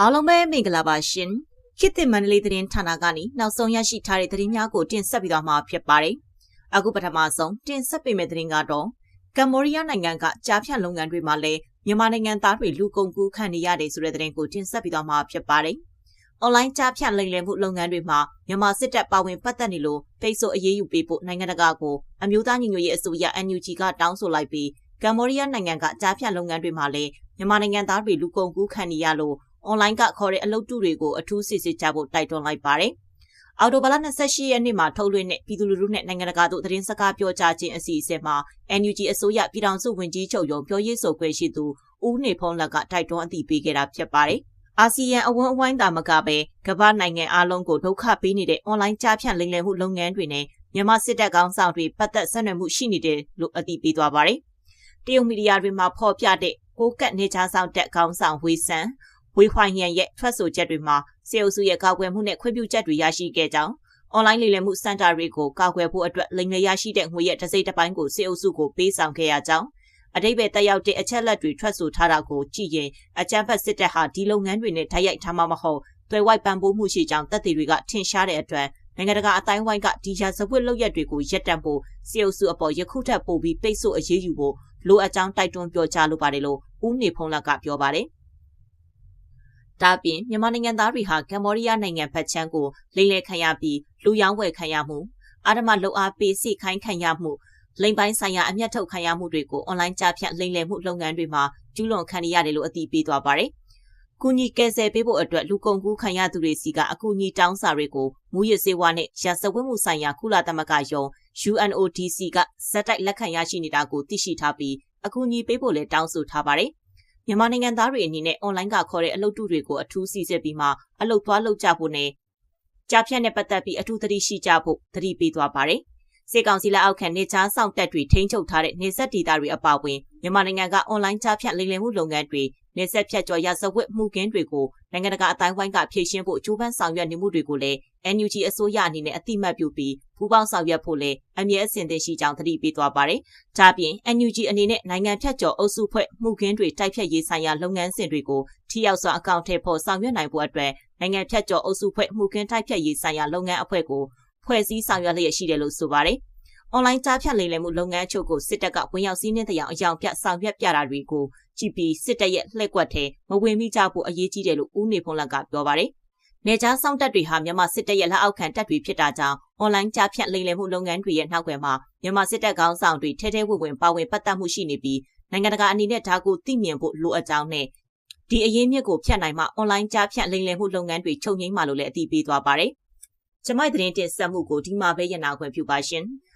အားလုံးပဲမင်္ဂလာပါရှင်ခေတ်သစ်မန္တလေးသတင်းဌာနကနေနောက်ဆုံးရရှိထားတဲ့သတင်းများကိုတင်ဆက်ပေးသွားမှာဖြစ်ပါတယ်အခုပထမဆုံးတင်ဆက်ပေးမယ့်သတင်းကတော့ကမ္ဘောဒီးယားနိုင်ငံကကြားဖြတ်လုပ်ငန်းတွေမှာလည်းမြန်မာနိုင်ငံသားတွေလူကုန်ကူးခံနေရတယ်ဆိုတဲ့သတင်းကိုတင်ဆက်ပေးသွားမှာဖြစ်ပါတယ်အွန်လိုင်းကြားဖြတ်လိမ်လည်မှုလုပ်ငန်းတွေမှာမြန်မာစစ်တပ်ပါဝင်ပတ်သက်နေလို့ပိတ်ဆို့အရေးယူပေးဖို့နိုင်ငံတကာကိုအမျိုးသားညီညွတ်ရေးအစိုးရ NUG ကတောင်းဆိုလိုက်ပြီးကမ္ဘောဒီးယားနိုင်ငံကကြားဖြတ်လုပ်ငန်းတွေမှာလည်းမြန်မာနိုင်ငံသားတွေလူကုန်ကူးခံနေရလို့ အွန်လိုင်းကခေါ်တဲ့အလုပ်တုတွေကိုအထူးစစ်ဆေးကြဖို့တိုက်တွန်းလိုက်ပါတယ်။အော်တိုဘလ28ရက်နေ့မှာထုတ်လွှင့်တဲ့ပြည်သူလူထုနဲ့နိုင်ငံတကာတို့သတင်းစကားပြောကြားခြင်းအစီအစဉ်မှာ NUG အစိုးရပြည်ထောင်စုဝန်ကြီးချုပ်ရုံးပြောရေးဆိုခွင့်ရှိသူဦးနေဖုံးလက်ကတိုက်တွန်းအသိပေးခဲ့တာဖြစ်ပါတယ်။အာဆီယံအဝန်းအဝိုင်းသာမကပဲကမ္ဘာနိုင်ငံအလုံးကိုဒုက္ခပေးနေတဲ့အွန်လိုင်းကြားဖြန့်လိမ်လည်မှုလုပ်ငန်းတွေနဲ့မြန်မာစစ်တပ်ကောင်းဆောင်တွေပတ်သက်ဆက်နွယ်မှုရှိနေတယ်လို့အသိပေးသွားပါတယ်။တရုတ်မီဒီယာတွေမှာဖော်ပြတဲ့ကိုကတ်နေချားဆောင်တက်ကောင်းဆောင်ဝေဆန် ဝေခွိုင်ရန်ရဲ့ထွက်ဆိုချက်တွေမှာစေအုပ်စုရဲ့ကာကွယ်မှုနဲ့ခွင့်ပြုချက်တွေရရှိခဲ့ကြောင်းအွန်လိုင်းလိမ်လည်မှုစင်တာတွေကိုကာကွယ်ဖို့အတွက်လိမ်လည်ရရှိတဲ့ငွေရဲ့တစ်စိတ်တစ်ပိုင်းကိုစေအုပ်စုကိုပေးဆောင်ခဲ့ရကြောင်းအတိတ်ပဲတက်ရောက်တဲ့အချက်လက်တွေထွက်ဆိုထားတာကိုကြည့်ရင်အကြမ်းဖက်စစ်တပ်ဟာဒီလုပ်ငန်းတွေနဲ့တိုက်ရိုက်ထားမှမဟုတ်သွယ်ဝိုက်ပံ့ပိုးမှုရှိကြောင်းတပ်တွေတွေကထင်ရှားတဲ့အတွက်နိုင်ငံတကာအတိုင်းဝိုင်းကဒီရာဇဝတ်လုပ်ရက်တွေကိုရပ်တန့်ဖို့စေအုပ်စုအပေါ်ယခုထက်ပိုပြီးပိတ်ဆို့အရေးယူဖို့လိုအပ်ကြောင်းတိုက်တွန်းပြောကြားလိုပါတယ်လို့ဦးနေဖုံးလက်ကပြောပါတယ် ဒါ့အပြင်မြန်မာနိုင်ငံသားတွေဟာကမ္ဘောဒီးယားနိုင်ငံဖက်ချမ်းကိုလိမ်လည်ခံရပြီးလူရောင်းဝယ်ခံရမှုအာဓမလုံအားပေးစိတ်ခိုင်းခံရမှုလိမ်ပိုင်းဆိုင်ရာအမျက်ထုတ်ခံရမှုတွေကိုအွန်လိုင်းကြားဖြတ်လိမ်လည်မှုလုပ်ငန်းတွေမှာကျူးလွန်ခံရတယ်လို့အသိပေးသွားပါတယ်။ကူညီကယ်ဆယ်ပေးဖို့အတွက်လူကုန်ကူးခံရသူတွေစီကအကူအညီတောင်းစာတွေကိုမူရစေဝါနဲ့ရာဇဝတ်မှုဆိုင်ရာကုလသမဂ္ဂယုံ UNODC ကစက်တိုက်လက်ခံရရှိနေတာကိုသိရှိထားပြီးအကူအညီပေးဖို့လည်းတောင်းဆိုထားပါတယ်။ မြန်မာနိုင်ငံသားတွေအနေနဲ့အွန်လိုင်းကခေါ်တဲ့အလုပ်တုတွေကိုအထူးစီစစ်ပြီးမှအလုပ်သွားလုပ်ကြဖို့နဲ့ကြားဖြတ်နဲ့ပတ်သက်ပြီးအထူးသတိရှိကြဖို့သတိပေးသွားပါတယ်။စေကောင်စီလက်အောက်ခံနေချားဆောင်တက်တွေထိန်းချုပ်ထားတဲ့နေဆက်ဒေတာတွေအပါအဝင်မြန်မာနိုင်ငံကအွန်လိုင်းကြားဖြတ်လိမ်လည်မှုလုပ်ငန်းတွေ နေဆက်ဖြတ်ကျော်ရဇဝတ်မှုကင်းတွေကိုနိုင်ငံတကာအတိုင်းဝိုင်းကဖြည့်ရှင်းဖို့ကြိုးပမ်းဆောင်ရွက်နေမှုတွေကိုလည်း NUG အစိုးရအနေနဲ့အတိမတ်ပြုပြီးပူးပေါင်းဆောင်ရွက်ဖို့လည်းအမြဲအစဉ်သင့်ရှိကြောင်းသတိပေးသွားပါတယ်။ဒါ့အပြင် NUG အနေနဲ့နိုင်ငံဖြတ်ကျော်အုပ်စုဖွဲ့မှုကင်းတွေတိုက်ဖြတ်ရေးဆိုင်ရာလုပ်ငန်းစဉ်တွေကိုထိရောက်စွာအကောင့်ထဲပေါ်ဆောင်ရွက်နိုင်ဖို့အတွက်နိုင်ငံဖြတ်ကျော်အုပ်စုဖွဲ့မှုကင်းတိုက်ဖြတ်ရေးဆိုင်ရာလုပ်ငန်းအဖွဲ့ကိုဖွဲ့စည်းဆောင်ရွက်လျက်ရှိတယ်လို့ဆိုပါတယ်။။ အွန်လိုင်းကြားဖြတ်လိမ်လည်မှုလုပ်ငန်းအချို့ကိုစစ်တပ်ကဝင်ရောက်စီးနင်းတဲ့အကြောင်းပြဆောင်ရွက်ပြတာတွေကိုကြည့်ပြီးစစ်တပ်ရဲ့လှည့်ကွက်ထဲမဝင်မိကြဖို့အရေးကြီးတယ်လို့ဦးနေဖုံးလက်ကပြောပါတယ်။နေကြားစောင့်တပ်တွေဟာမြန်မာစစ်တပ်ရဲ့လက်အောက်ခံတပ်တွေဖြစ်တာကြောင့်အွန်လိုင်းကြားဖြတ်လိမ်လည်မှုလုပ်ငန်းတွေရဲ့နောက်ွယ်မှာမြန်မာစစ်တပ်ကောင်းဆောင်တွေထဲထဲဝင်ဝင်ပါဝင်ပတ်သက်မှုရှိနေပြီးနိုင်ငံတကာအနေနဲ့ဒါကိုသိမြင်ဖို့လိုအပ်ကြောင်းနဲ့ဒီအရေးမြစ်ကိုဖျက်နိုင်မှအွန်လိုင်းကြားဖြတ်လိမ်လည်မှုလုပ်ငန်းတွေချုပ်ငိမ့်မှလို့လည်းအသိပေးသွားပါတယ်။ကျမိုက်သတင်းတင်ဆက်မှုကိုဒီမှာပဲရနာခွင့်ပြုပါရှင်။